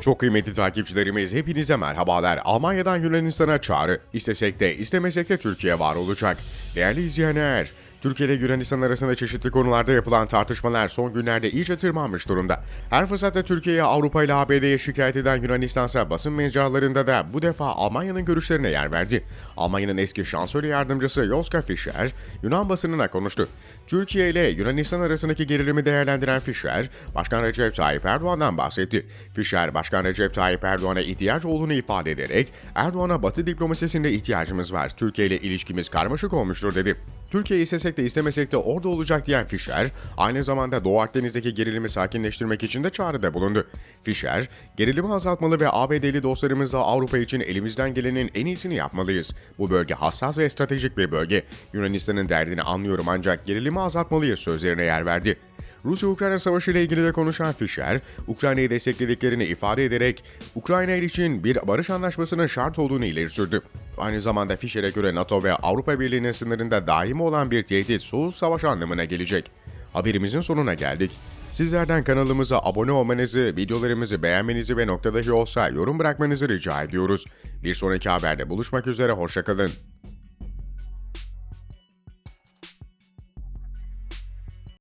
Çok kıymetli takipçilerimiz hepinize merhabalar. Almanya'dan Yunanistan'a çağrı. İstesek de istemesek de Türkiye var olacak. Değerli izleyenler, Türkiye ile Yunanistan arasında çeşitli konularda yapılan tartışmalar son günlerde iyice tırmanmış durumda. Her fırsatta Türkiye'ye, Avrupa ile ABD'ye şikayet eden Yunanistan ise basın mecralarında da bu defa Almanya'nın görüşlerine yer verdi. Almanya'nın eski şansölye yardımcısı Joschka Fischer, Yunan basınına konuştu. Türkiye ile Yunanistan arasındaki gerilimi değerlendiren Fischer, Başkan Recep Tayyip Erdoğan'dan bahsetti. Fischer, Başkan Recep Tayyip Erdoğan'a ihtiyaç olduğunu ifade ederek, Erdoğan'a Batı diplomasisinde ihtiyacımız var, Türkiye ile ilişkimiz karmaşık olmuştur dedi. Türkiye istesek de istemesek de orada olacak diyen Fischer, aynı zamanda Doğu Akdeniz'deki gerilimi sakinleştirmek için de çağrıda bulundu. Fischer, gerilimi azaltmalı ve ABD'li dostlarımızla Avrupa için elimizden gelenin en iyisini yapmalıyız. Bu bölge hassas ve stratejik bir bölge. Yunanistan'ın derdini anlıyorum ancak gerilimi azaltmalıyız sözlerine yer verdi. Rusya-Ukrayna savaşı ile ilgili de konuşan Fischer, Ukrayna'yı desteklediklerini ifade ederek Ukrayna için bir barış anlaşmasının şart olduğunu ileri sürdü. Aynı zamanda Fischer'e göre NATO ve Avrupa Birliği'nin sınırında daimi olan bir tehdit soğuk savaş anlamına gelecek. Haberimizin sonuna geldik. Sizlerden kanalımıza abone olmanızı, videolarımızı beğenmenizi ve noktadahi olsa yorum bırakmanızı rica ediyoruz. Bir sonraki haberde buluşmak üzere, hoşçakalın.